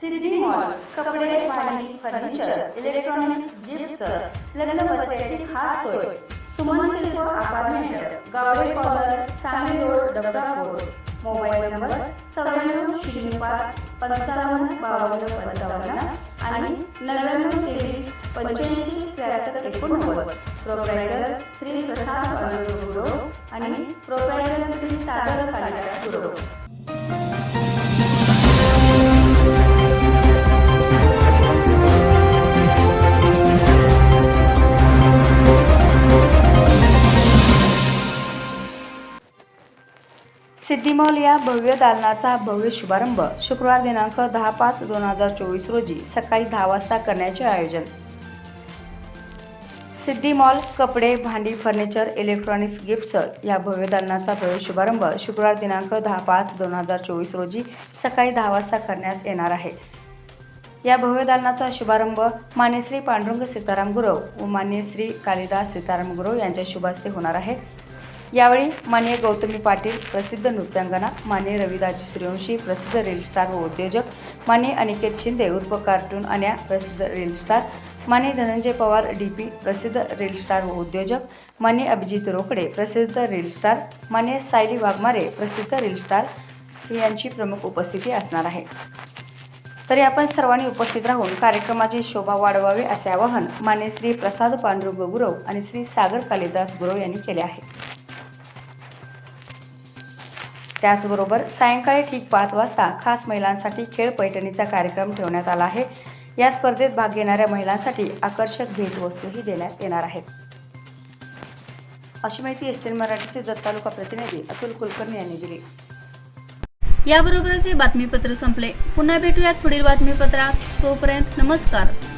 सिद्धी mall कपडे भांडी furniture electronics gift लग्न बसण्याची खास सोय. Suman silk apartment Gawade collar Sangli road Dabrapur mobile number चौऱ्याण्णव शून्य पाच पंचावन्न बावन्न पंचावन्न आणि नव्याण्णव तेवीस पंच्याऐंशी त्र्याहत्तर एकोणनव्वद. प्रोप्रायटर श्री प्रसाद पांडुरंग गुरव आणि प्रोप्रायटर श्री सागर कालिदास गुरव सिद्धी मॉल या भव्य दालनाचा भव्य शुभारंभ शुक्रवार दिनांक दहा पाच दोन हजार चोवीस रोजी सकाळी दहा वाजता करण्याचे आयोजन. सिद्धी मॉल कपडे भांडी फर्निचर इलेक्ट्रॉनिक्स गिफ्ट्स या भव्य दालनाचा भव्य शुभारंभ शुक्रवार दिनांक दहा पाच दोन हजार चोवीस रोजी सकाळी दहा वाजता करण्यात येणार आहे. या भव्य दालनाचा शुभारंभ मान्यश्री पांडुरंग सीताराम गुरव व मान्यश्री कालिदास सीताराम गुरव यांच्या शुभास्ते होणार आहे. यावेळी मान्य गौतमी पाटील प्रसिद्ध नृत्यांगना मान्य रविदाजी सूर्यवंशी प्रसिद्ध रील स्टार व उद्योजक मान्य अनिकेत शिंदे उर्फ कार्टून अन्या प्रसिद्ध रील स्टार मान्य धनंजय पवार डी पी प्रसिद्ध रील स्टार व उद्योजक मान्य अभिजित रोकडे प्रसिद्ध रील स्टार मान्य सायली वाघमारे प्रसिद्ध रील स्टार यांची प्रमुख उपस्थिती असणार आहे. तरी आपण सर्वांनी उपस्थित राहून कार्यक्रमाची शोभा वाढवावी असे आवाहन मान्य श्री प्रसाद पांडुरंग गुरव आणि श्री सागर कालिदास गुरव यांनी केले आहे. त्याचबरोबर सायंकाळी ठीक पाच वाजता खास महिलांसाठी खेळ पैठणीचा कार्यक्रम ठेवण्यात आला आहे. या स्पर्धेत भाग घेणाऱ्या महिलांसाठी आकर्षक भेटवस्तूही देण्यात येणार आहेत. अशी माहिती एस मराठीचे जत तालुका प्रतिनिधी अतुल कुलकर्णी यांनी दिली. याबरोबरच हे बातमीपत्र संपले. पुन्हा भेटूयात पुढील बातमीपत्रात. तोपर्यंत नमस्कार.